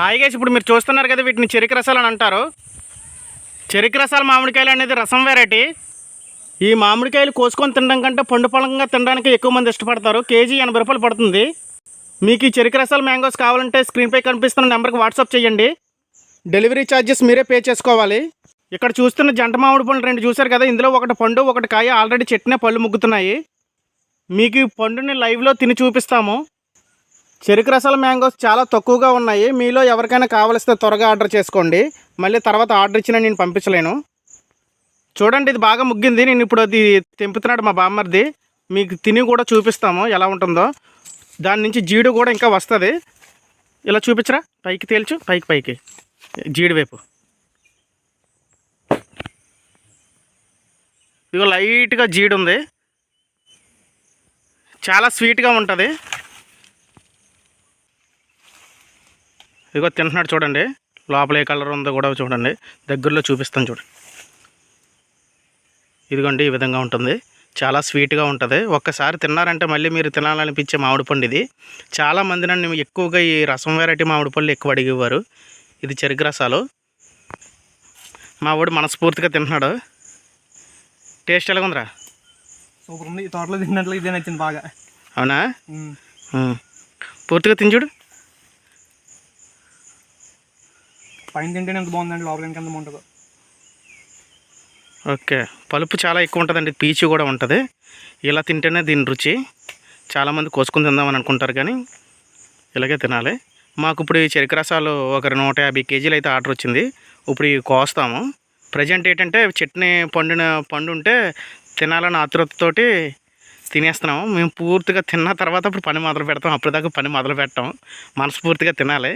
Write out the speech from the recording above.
హాయిగా ఇప్పుడు మీరు చూస్తున్నారు కదా వీటిని చెరుకు రసాలు అని అంటారు. చెరుకు రసాల మామిడికాయలు అనేది రసం వెరైటీ ఈ మామిడికాయలు కోసుకొని తినడం కంటే పండు పழంగా తినడానికి ఎక్కువ మంది ఇష్టపడతారు. కేజీ ఎనభై రూపాయలు పడుతుంది. మీకు ఈ చెరుకు రసాల మ్యాంగోస్ కావాలంటే స్క్రీన్పై కనిపిస్తున్న నెంబర్కి వాట్సాప్ చేయండి. డెలివరీ ఛార్జెస్ మీరే పే చేసుకోవాలి. ఇక్కడ చూస్తున్న జంట మామిడి పండ్లు రెండు చూశారు కదా ఇందులో ఒకటి పండు ఒకటి కాయ ఆల్రెడీ చెట్టునే పళ్ళు ముగ్గుతున్నాయి. మీకు ఈ పండుని లైవ్లో తిని చూపిస్తాము. చెరుకు రసాల మ్యాంగోస్ చాలా తక్కువగా ఉన్నాయి. మీలో ఎవరికైనా కావలిస్తే త్వరగా ఆర్డర్ చేసుకోండి. మళ్ళీ తర్వాత ఆర్డర్ ఇచ్చినా నేను పంపించలేను. చూడండి ఇది బాగా ముగ్గింది. నేను ఇప్పుడు అది తెంపుతున్నాడు మా బామ్మర్ది. మీకు తిని కూడా చూపిస్తాము ఎలా ఉంటుందో. దాని నుంచి జీడు కూడా ఇంకా వస్తుంది. ఇలా చూపించరా? పైకి తేల్చు పైకి పైకి. జీడి వైపు. ఇదిగో లైట్గా జీడు ఉంది చాలా స్వీట్గా ఉంటుంది. ఇదిగో తింటున్నాడు చూడండి. లోపల ఏ కలర్ ఉందో కూడా చూడండి. దగ్గరలో చూపిస్తాను చూడండి ఇదిగోండి ఈ విధంగా ఉంటుంది. చాలా స్వీట్గా ఉంటుంది. ఒక్కసారి తిన్నారంటే మళ్ళీ మీరు తినాలనిపించే మామిడి పండు ఇది. చాలా మంది నన్ను ఎక్కువగా ఈ రసం వెరైటీ మామిడి పళ్ళు ఎక్కువ అడిగేవారు. ఇది చెరుకు రసాలు. మా వాడు మనస్ఫూర్తిగా తింటున్నాడు. టేస్ట్ ఎలా ఉందిరా సూపర్ ఉంది. ఈ తోటలో తిన్నట్లు ఇదే నచ్చింది బాగా. అవునా. పూర్తిగా తిని చూడు. పైన తింటేనే ఎంత బాగుందండి లోపల ఎంత బాగుంటుందో. ఓకే. పలుపు చాలా ఎక్కువ ఉంటుందండి పీచు కూడా ఉంటుంది. ఇలా తింటేనే దీని రుచి చాలామంది కోసుకుని తిందామని అనుకుంటారు కానీ ఇలాగే తినాలి. మాకు ఇప్పుడు ఈ చెరుకు రసాలు ఒక నూట యాభై కేజీలు అయితే ఆర్డర్ వచ్చింది. ఇప్పుడు ఇవి కోస్తాము. ప్రజెంట్ ఏంటంటే చట్నీ పండిన పండు ఉంటే తినాలని ఆతృతతోటి తినేస్తున్నాము. మేము పూర్తిగా తిన్న తర్వాత ఇప్పుడు పని మొదలు పెడతాం. అప్పటిదాకా పని మొదలు పెట్టాం. మనస్ఫూర్తిగా తినాలి.